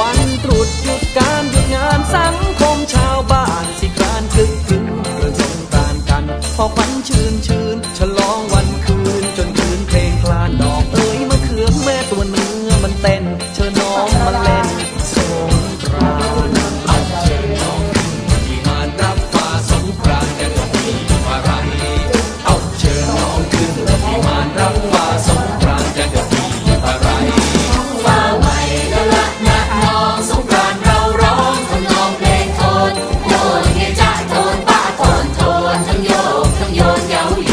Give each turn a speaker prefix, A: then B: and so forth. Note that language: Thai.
A: วันตรุหยุดการหยุดงานสังคมชาวบ้านสิกานคึกคืนเรื่องสงกานกัน พอควันชื่นชื่นฉลองวันคืนจนคืนเพลงคลานดอกเอ๋ยมะเขือแม่ตัวเนื้อมันเต้นเชิญ
B: nhốn